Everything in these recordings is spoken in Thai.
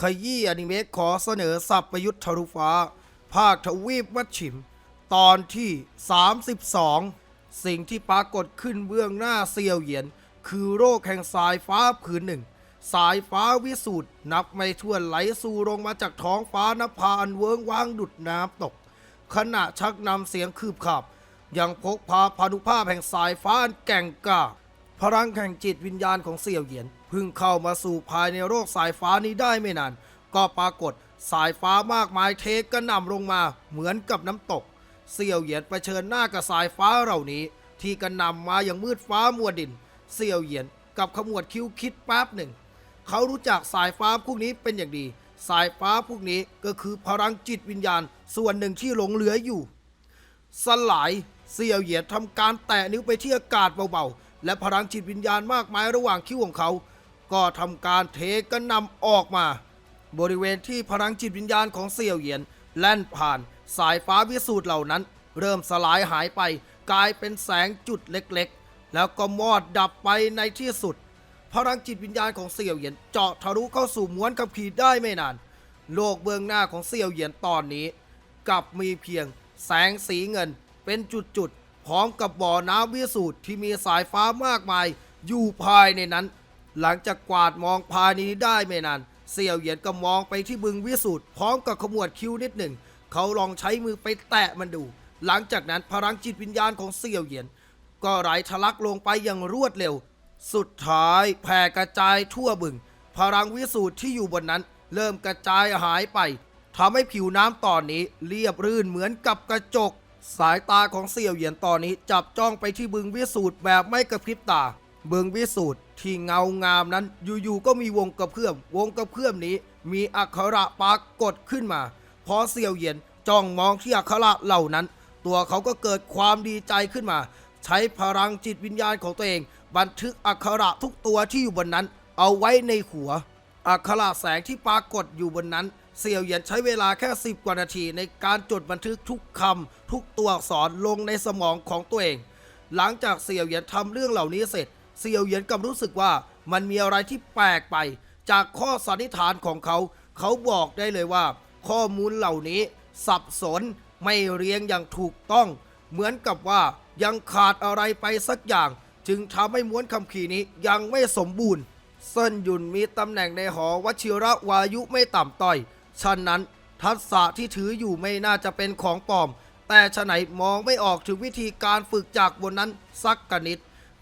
ขยี้อนิเมะขอเสนอสับประยุทธ์ทะลุฟ้า ภาคทวีปวัดฉิม ตอนที่ 32 สิ่งที่ปรากฏขึ้นเบื้องหน้าเซียวเหยียน คือโรคแห่งสายฟ้าผืนหนึ่ง สายฟ้าวิสูตรนับไม่ถ้วนไหลสู่ลงมาจากท้องฟ้านภาอันเวิงว้างดุดน้ำตก ขณะชักนำเสียงคืบขับ ยังพกพาพานุภาพแห่งสายฟ้าอันแก่งกล้าพลังแห่งจิตวิญญาณของเสี่ยวเหยียน เพิ่งเข้ามาสู่ภายในโรคสายฟ้านี้ได้ไม่นาน ก็ปรากฏสายฟ้ามากมายเทกระหน่ำลงมาเหมือนกับน้ำตก เสี่ยวเหยียนเผชิญหน้ากับสายฟ้าเหล่านี้ ที่กระหน่ำมาอย่างมืดฟ้ามัวดิน เสี่ยวเหยียนกับขมวดคิ้วคิดแป๊บหนึ่ง เขารู้จักสายฟ้าพวกนี้เป็นอย่างดี สายฟ้าพวกนี้ก็คือพลังจิตวิญญาณส่วนหนึ่งที่หลงเหลืออยู่ สลายเสี่ยวเหยียนทำการแตะนิ้วไปที่อากาศเบาๆและพลังจิตวิญญาณมากมายระหว่างคิ้วของเขา ก็ทำการเทกระนำออกมา บริเวณที่พลังจิตวิญญาณของเสี่ยวเหยียน แล่นผ่านสายฟ้าวิสูตรเหล่านั้น เริ่มสลายหายไป กลายเป็นแสงจุดเล็กๆ แล้วก็มอดดับไปในที่สุด พลังจิตวิญญาณของเสี่ยวเหยียนเจาะทะลุเข้าสู่ม้วนคัมภีร์ได้ไม่นาน โลกเบื้องหน้าของเสี่ยวเหยียนตอนนี้ กลับมีเพียงแสงสีเงินเป็นจุดๆพร้อมกับบ่อน้ำวิสูตรที่มีสายฟ้ามากมายอยู่ภายในนั้น หลังจากกวาดมองภายในนี้ได้ไม่นานเสี่ยวเหยียนก็มองไปที่บึงวิสูตรพร้อมกับขมวดคิ้วนิดหนึ่ง เขาลองใช้มือไปแตะมันดู หลังจากนั้นพลังจิตวิญญาณของเสี่ยวเหยียน ก็ไหลทะลักลงไปอย่างรวดเร็ว สุดท้ายแผ่กระจายทั่วบึง พลังวิสูตรที่อยู่บนนั้น เริ่มกระจายหายไปทำให้ผิวน้ำตอนนี้เรียบรื่นเหมือนกับกระจก สายตาของเสี่ยวเหยียนตอนนี้จับจ้องไปที่บึงวิสูตรแบบไม่กระพริบตา บึงวิสูตร ที่เงางามนั้นอยู่ๆก็มีวงกระเพื่อม วงกระเพื่อมนี้ มีอักขระปรากฏขึ้นมา พอเสี่ยวเหยียนจ้องมองที่อักขระเหล่านั้น ตัวเขาก็เกิดความดีใจขึ้นมา ใช้พลังจิตวิญญาณของตัวเอง บันทึกอักขระทุกตัวที่อยู่บนนั้น เอาไว้ในหัว อักขระแสงที่ปรากฏอยู่บนนั้นเสี่ยวเหยียนใช้เวลาแค่ 10 กว่านาที ในการจดบันทึกทุกคำทุกตัวอักษรลงในสมองของตัวเอง หลังจากเสี่ยวเหยียนทำเรื่องเหล่านี้เสร็จ เสี่ยวเหยียนกำรู้สึกว่ามันมีอะไรที่แปลกไป จากข้อสันนิษฐานของเขา เขาบอกได้เลยว่า ข้อมูลเหล่านี้ สับสนไม่เรียงอย่างถูกต้อง เหมือนกับว่ายังขาดอะไรไปสักอย่าง จึงทำให้ม้วนคำขีนี้ยังไม่สมบูรณ์เซินหยุนมีตำแหน่งในหอวชิระวายุไม่ต่ำต้อยฉะนั้นทักษะที่ถืออยู่ไม่น่าจะเป็นของปลอม แต่ฉะไหนมองไม่ออกถึงวิธีการฝึกจากบนนั้นสักกนิด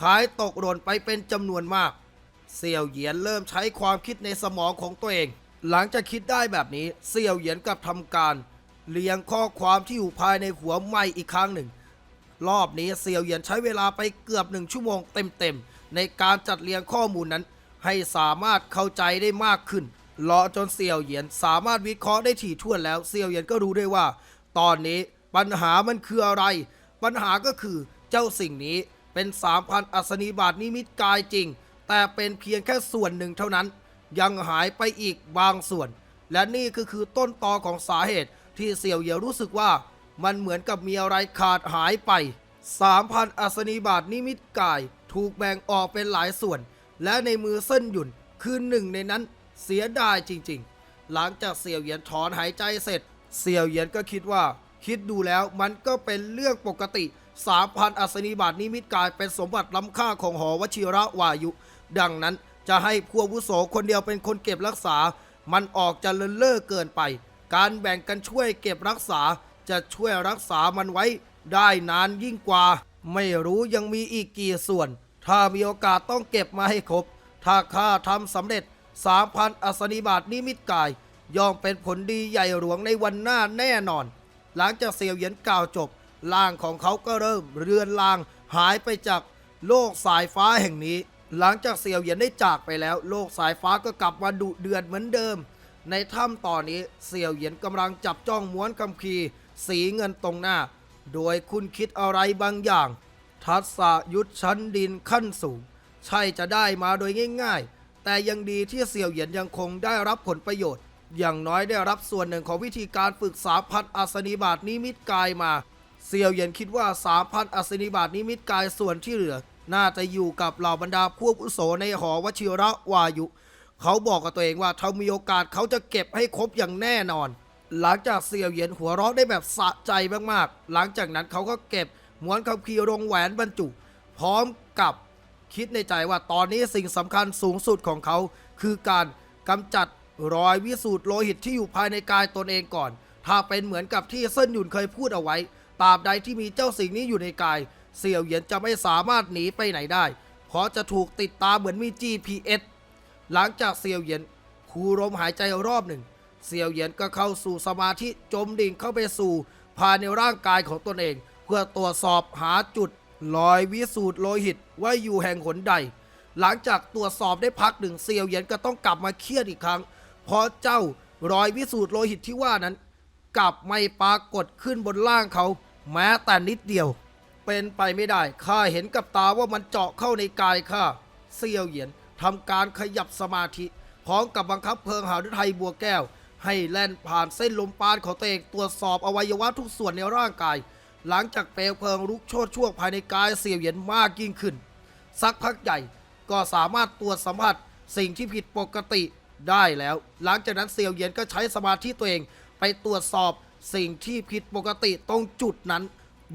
ขายตกหล่นไปเป็นจำนวนมาก เสี่ยวเหยียนเริ่มใช้ความคิดในสมองของตัวเอง หลังจากคิดได้แบบนี้ เสี่ยวเหยียนกับทำการเรียงข้อความที่อยู่ภายในหัวใหม่อีกครั้งหนึ่ง รอบนี้เสี่ยวเหยียนใช้เวลาไปเกือบหนึ่งชั่วโมงเต็มๆในการจัดเรียงข้อมูลนั้น ให้สามารถเข้าใจได้มากขึ้นรอจนเสี่ยวเหยียนสามารถวิเคราะห์ได้ถี่ถ้วนแล้วเสี่ยวเหยียนก็รู้ได้ว่า ตอนนี้ปัญหามันคืออะไร ปัญหาก็คือเจ้าสิ่งนี้ เป็น 3,000 อัศนีบาทนิมิตกายจริง แต่เป็นเพียงแค่ส่วนหนึ่งเท่านั้น ยังหายไปอีกบางส่วน และนี่ก็คือต้นตอของสาเหตุที่เสี่ยวเหยียวรู้สึกว่ามันเหมือนกับมีอะไรขาดหายไป 3,000 อัศนีบาทนิมิตกาย ถูกแบ่งออกเป็นหลายส่วน และในมือเส้นหยุ่นคือหนึ่งในนั้นเสียดายจริงๆ หลังจากเสี่ยวเหยียนถอนหายใจเสร็จ เสี่ยวเหยียนก็คิดว่า คิดดูแล้วมันก็เป็นเรื่องปกติ 3,000 อัศนีบาทนิมิตกายเป็นสมบัติล้ำค่าของหอวชิระวายุ ดังนั้นจะให้ผู้วุโสคนเดียวเป็นคนเก็บรักษา มันออกจะเลินเล่อเกินไป การแบ่งกันช่วยเก็บรักษา จะช่วยรักษามันไว้ได้นานยิ่งกว่า ไม่รู้ยังมีอีกกี่ส่วน ถ้ามีโอกาสต้องเก็บมาให้ครบ ถ้าข้าทำสำเร็จ 3,000 อัศนีบาทนิมิตกายย่อมเป็นผลดีใหญ่หลวงในวันหน้าแน่นอน หลังจากเสี่ยวเหยียนกล่าวจบ ร่างของเขาก็เริ่มเรือนลางหายไปจากโลกสายฟ้าแห่งนี้ หลังจากเสี่ยวเหยียนได้จากไปแล้ว โลกสายฟ้าก็กลับมาดุเดือดเหมือนเดิม ในถ้ำตอนนี้เสี่ยวเหยียนกำลังจับจ้องม้วนคำพีสีเงินตรงหน้า โดยคุณคิดอะไรบางอย่าง ทักษะยุทธชั้นดินขั้นสูง ใช่จะได้มาโดยง่ายๆ แต่ยังดีที่เสี่ยวเหยียนยังคงได้รับผลประโยชน์ อย่างน้อยได้รับส่วนหนึ่งของวิธีการฝึกสาพันอัศนีบาทนิมิตกายมา เสี่ยวเหยียนคิดว่า 3,000 อัศนีบาทนิมิตกายส่วนที่เหลือ น่าจะอยู่กับเหล่าบรรดาพวกอุโสในหอวชิระวายุ เขาบอกกับตัวเองว่าถ้ามีโอกาสเขาจะเก็บให้ครบอย่างแน่นอน หลังจากเซียวเหยียนหัวเราะได้แบบสะใจมากๆ หลังจากนั้นเขาก็เก็บม้วนคัมภีร์รงแหวนบรรจุ พร้อมกับคิดในใจว่าตอนนี้สิ่งสำคัญสูงสุดของเขา คือการกำจัดรอยวิสูตรโลหิตที่อยู่ภายในกายตนเองก่อน ถ้าเป็นเหมือนกับที่เซินหยุนเคยพูดเอาไว้ ตราบใดที่มีเจ้าสิ่งนี้อยู่ในกาย เสี่ยวเหยียนจะไม่สามารถหนีไปไหนได้ เพราะจะถูกติดตามเหมือนมี GPS หลังจากเซียวเหยียนคูลมหายใจรอบหนึ่งเซียวเหยียนก็เข้าสู่สมาธิจมดิ่งเข้าไปสู่ภายในร่างกายของตนเอง เพื่อตรวจสอบหาจุดรอยวิสูตรโลหิตว่าอยู่แห่งหนใด หลังจากตรวจสอบได้พักหนึ่งเซียวเหยียนก็ต้องกลับมาเครียดอีกครั้ง เพราะเจ้ารอยวิสูตรโลหิตที่ว่านั้น กลับไม่ปรากฏขึ้นบนร่างเขา แม้แต่นิดเดียว เป็นไปไม่ได้ข้าเห็นกับตาว่ามันเจาะเข้าในกายข้าเซียวเหยียนทำการขยับสมาธิพร้อมกับบังคับเพลิงหาฤทัยบัวแก้ว ให้แล่นผ่านเส้นลมปราณของตัวเองตรวจสอบอวัยวะทุกส่วนในร่างกาย หลังจากเปลวเพลิงลุกโชนช่วงภายในกายเซียวเหยียนมากยิ่งขึ้น สักพักใหญ่ก็สามารถตรวจสัมผัสสิ่งที่ผิดปกติได้แล้ว หลังจากนั้นเซียวเหยียนก็ใช้สมาธิตัวเองไปตรวจสอบ สิ่งที่ผิดปกติตรงจุดนั้น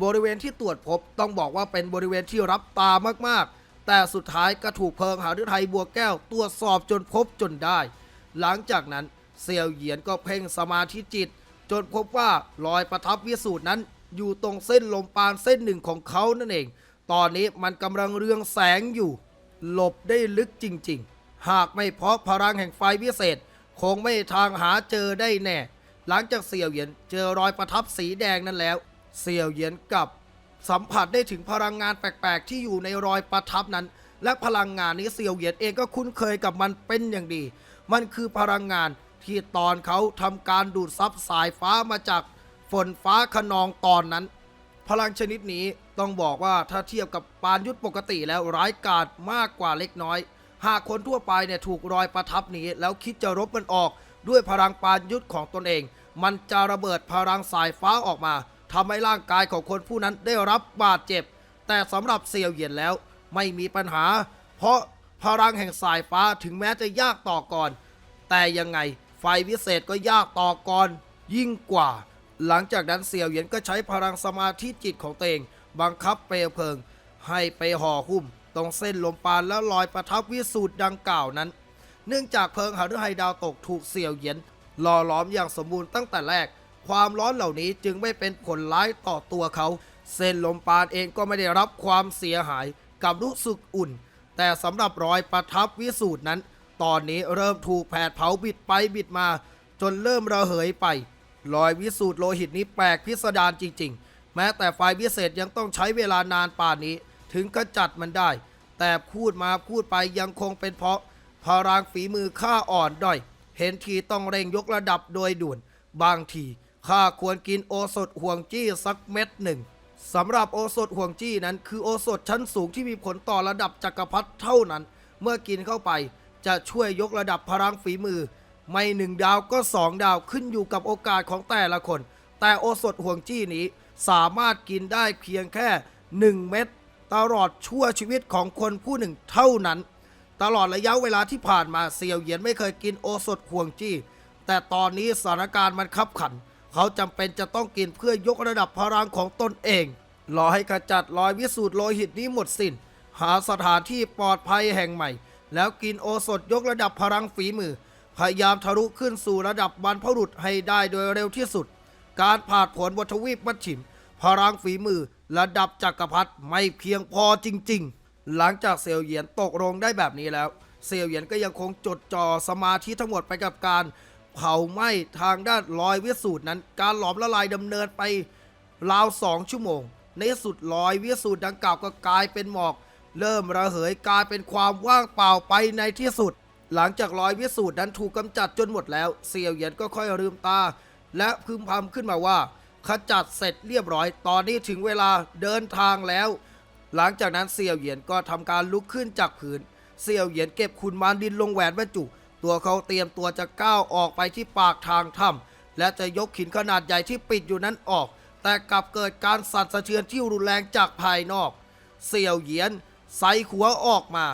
บริเวณที่ตรวจพบต้องบอกว่าเป็นบริเวณที่รับตามากๆ แต่สุดท้ายก็ถูกเพลิงหาฤทัยบัวแก้วตรวจสอบจนพบจนได้ หลังจากนั้นเซียวเหยียนก็เพ่งสมาธิจิต จนพบว่ารอยประทับวิสูตรนั้น อยู่ตรงเส้นลมปานเส้นหนึ่งของเขานั่นเอง ตอนนี้มันกำลังเรืองแสงอยู่ หลบได้ลึกจริงๆ หากไม่เพราะพลังแห่งไฟวิเศษ คงไม่ทางหาเจอได้แน่ หลังจากเสี่ยวเหยียนเจอรอยประทับสีแดงนั้นแล้ว เสี่ยวเหยียนกับสัมผัสได้ถึงพลังงานแปลกๆ ที่อยู่ในรอยประทับนั้น และพลังงานนี้เสี่ยวเหยียนเองก็คุ้นเคยกับมันเป็นอย่างดี มันคือพลังงานที่ตอนเขาทำการดูดซับสายฟ้ามาจากฝนฟ้าขนองตอนนั้น พลังชนิดนี้ต้องบอกว่าถ้าเทียบกับปานยุทธปกติแล้วร้ายกาจมากกว่าเล็กน้อย หากคนทั่วไปเนี่ยถูกรอยประทับนี้แล้วคิดจะรบมันออก ด้วยพลังปานยุทธของตนเอง มันจะระเบิดพลังสายฟ้าออกมาทำให้ร่างกายของคนผู้นั้นได้รับบาดเจ็บ แต่สำหรับเซียวเหยียนแล้วไม่มีปัญหา เพราะพลังแห่งสายฟ้าถึงแม้จะยากต่อก่อน แต่ยังไงไฟวิเศษก็ยากต่อกรยิ่งกว่า หลังจากนั้นเสี่ยวเหยียนก็ใช้พลังสมาธิจิตของตัวเอง บังคับเปลวเพลิง ให้ไปห่อหุ้ม ตรงเส้นลมปานแล้วลอยประทับวิสูตรดังกล่าวนั้น เนื่องจากเพลิงหฤทัยดาวตกถูกเสี่ยวเหยียนหล่อหลอมอย่างสมบูรณ์ตั้งแต่แรก ความร้อนเหล่านี้จึงไม่เป็นผลร้ายต่อตัวเขา เส้นลมปานเองก็ไม่ได้รับความเสียหายกับรู้สึกอุ่น แต่สำหรับรอยประทับวิสูตรนั้น ตอนนี้เริ่มถูกแผดเผาบิดไปบิดมา จนเริ่มระเหยไป รอยวิสูตรโลหิตนี้แปลกพิสดารจริง ๆ แม้แต่ไฟวิเศษยังต้องใช้เวลานานป่านนี้ ถึงกระจัดมันได้ แต่พูดมาพูดไปยังคงเป็นเพราะ พลังฝีมือข้าอ่อนด้อย เห็นทีต้องเร่งยกระดับโดยด่วน บางทีข้าควรกินโอสถห่วงจี้สักเม็ดหนึ่งสำหรับโอสถห่วงจี้นั้น คือโอสถชั้นสูงที่มีผลต่อระดับจักรพรรดิเท่านั้น เมื่อกินเข้าไปจะช่วยยกระดับพลังฝีมือ ไม่หนึ่งดาวก็สองดาวขึ้นอยู่กับโอกาสของแต่ละคน แต่โอสถห่วงจี้นี้สามารถกินได้เพียงแค่ 1 เม็ดตลอดชั่วชีวิตของคนผู้หนึ่งเท่านั้น ตลอดระยะเวลาที่ผ่านมาเซียวเหยียนไม่เคยกินโอสถห่วงจี้ แต่ตอนนี้สถานการณ์มันขับขัน เขาจำเป็นจะต้องกินเพื่อยกระดับพลังของตนเอง รอให้ขจัดรอยวิสูตรโลหิตนี้หมดสิน้น หาสถานที่ปลอดภัยแห่งใหม่ แล้วกินโอสถยกระดับพลังฝีมือ พยายามทะลุขึ้นสู่ระดับบรรพบุรุษให้ได้โดยเร็วที่สุด การผ่าผลบนทวีปมัชชิมพลังฝีมือระดับจักรพรรดิไม่เพียงพอจริง ๆ หลังจากเซียวเหยียนตกลงได้แบบนี้แล้ว เซียวเหยียนก็ยังคงจดจ่อสมาธิทั้งหมดไปกับการเผาไหม้ทางด้านรอยวิสูตรนั้น การหลอมละลายดำเนินไปราวสองชั่วโมง ในที่สุดรอยวิสูตรดังกล่าวก็กลายเป็นหมอก เริ่มระเหยกลายเป็นความว่างเปล่าไปในที่สุด หลังจากรอยวิสูตรนั้นถูกกำจัดจนหมดแล้วเสี่ยวเหยียนก็ค่อยลืมตา และพึมพำขึ้นมาว่าขจัดเสร็จเรียบร้อย ตอนนี้ถึงเวลาเดินทางแล้ว หลังจากนั้นเสี่ยวเหยียนก็ทำการลุกขึ้นจากผืนเสี่ยวเหยียนเก็บขุนมานดินลงแหวนบรรจุ ตัวเขาเตรียมตัวจะก้าวออกไปที่ปากทางถ้ำและจะยกหินขนาดใหญ่ที่ปิดอยู่นั้นออก แต่กลับเกิดการสั่นสะเทือนที่รุนแรงจากภายนอก เสี่ยวเหยียนใส่หัวออกมา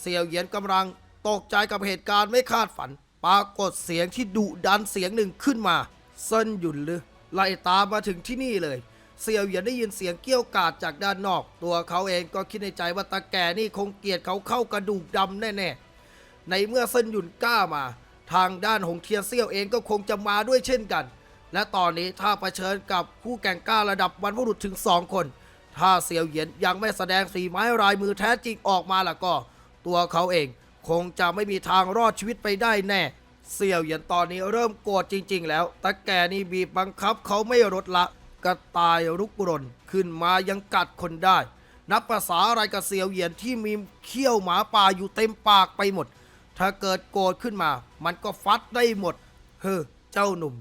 เสี่ยวเหยียนกำลังตกใจกับเหตุการณ์ไม่คาดฝัน ปรากฏเสียงที่ดุดันเสียงหนึ่งขึ้นมาเซินหยุนหรือไล่ตามมาถึงที่นี่เลย เซียวเหยียนได้ยินเสียงเกี้ยวกาดจากด้านนอก ตัวเขาเองก็คิดในใจว่าตาแก่นี่คงเกลียดเขาเข้ากระดูกดำแน่ๆ ในเมื่อเซินหยุนกล้ามา ทางด้านหงเทียนเซี่ยวเองก็คงจะมาด้วยเช่นกัน และตอนนี้ถ้าเผชิญกับผู้แก่งกล้าระดับบรรพบุรุษถึงสองคน ถ้าเซียวเหยียนยังไม่แสดงสีไม้ลายมือแท้จริงออกมาล่ะก็ ตัวเขาเองคงจะไม่มีทางรอดชีวิตไปได้แน่เสี่ยวเหยียนตอนนี้เริ่มโกรธจริง ๆ แล้วตาแกนี่บีบบังคับเขาไม่ลดละ กระต่ายรุกรนขึ้นมายังกัดคนได้ นับภาษาอะไรกับเสียวเหยียนที่มีเขี้ยวหมาป่าอยู่เต็มปากไปหมด ถ้าเกิดโกรธขึ้นมา มันก็ฟัดได้หมด เฮ้อเจ้าหนุ่ม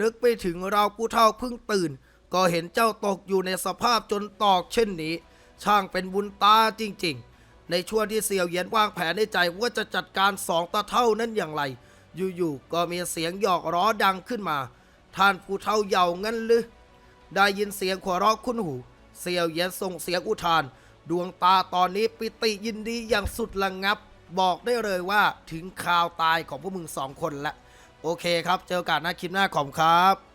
นึกไปถึงเราผู้เฒ่าเพิ่งตื่น ก็เห็นเจ้าตกอยู่ในสภาพจนตอกเช่นนี้ ช่างเป็นบุญตาจริง ๆ ในช่วงที่เสียวเหยียนวางแผนในใจว่าจะจัดการสองตาเท่านั้นอย่างไร อยู่ๆก็มีเสียงหยอกล้อดังขึ้นมา ท่านผู้เฒ่าเยาวงั้นหรือ ได้ยินเสียงขวเราะคุ้นหูเสี่ยวเหยียนส่งเสียงอุทาน ดวงตาตอนนี้ปิติยินดีอย่างสุดระงับ บอกได้เลยว่าถึงข่าวตายของพวกมึงสองคนละ โอเคครับ เจอกันนะคลิปหน้าขอบครับ